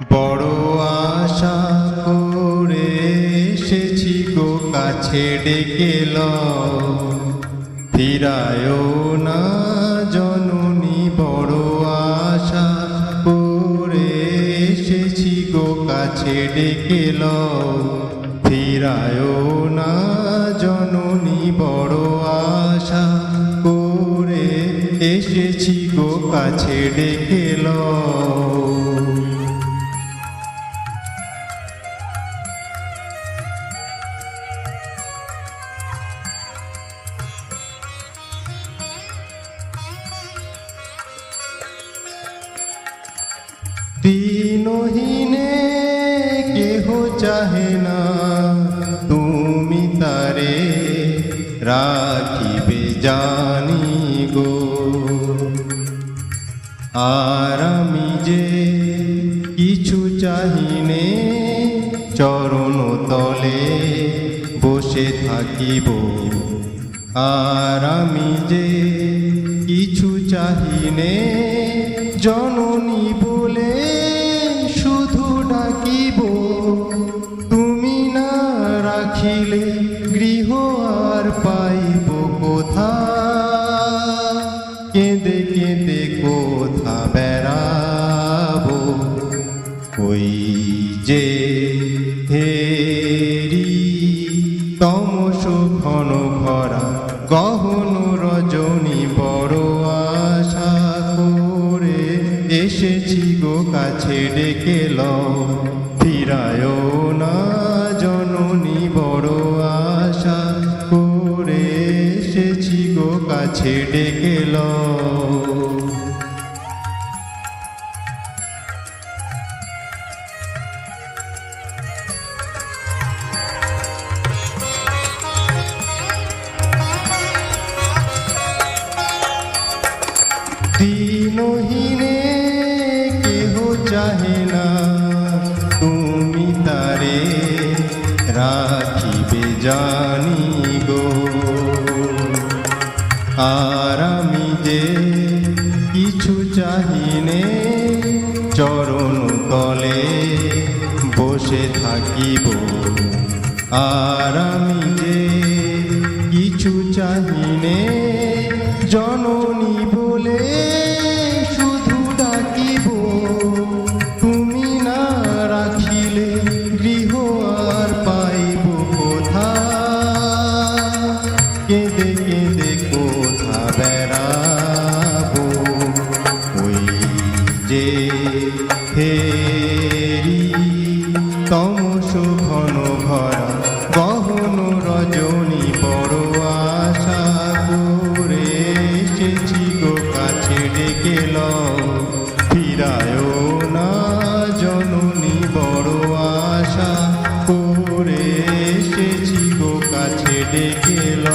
বড় আশা করে এসেছি গো কাছে ডেকে ফিরায় না জননী, বড় আশা করে এসেছি গো কাছে ডেকে ফিরায় না জননী, বড় আশা করে এসেছি গো কাছে ডেকে দিনহীনে কেহ চাহে না। তুমি তারে রাখিবে জানি গো। আর আমি যে কিছু চাহিনে চরণ তলে বসে থাকিব। আর আমি যে চাহিনে জননী বলে শুধু ডাকিব। তুমি না রাখিলে গৃহ আর পাইব কোথা কেঁদে কেঁদে কোথা বেড়াবো? ওই যে হেরি তমস ঘন ভরা গহন রজনী এসেছি গো কাছে ডেকে লও। ফিরায় না জননী, বড় আশা করে এসেছি গো কাছে ডেকে লও। দিনহীনে চাহে না তুমি তারে রাখিবে জানি গো আর আমি যে কিছু চাহিনে চরণ তলে বসে থাকিব। আর আমি যে কিছু চাহিনে জননী বলে কেঁদে কেঁদে কোথা বেড়াবো। ওই যে ফেরি তমস ঘন ভরা, গহন রজনী বড় আশা করে এসেছি গো কাছে ডেকে ফিরায় না ছেড়ে গেল।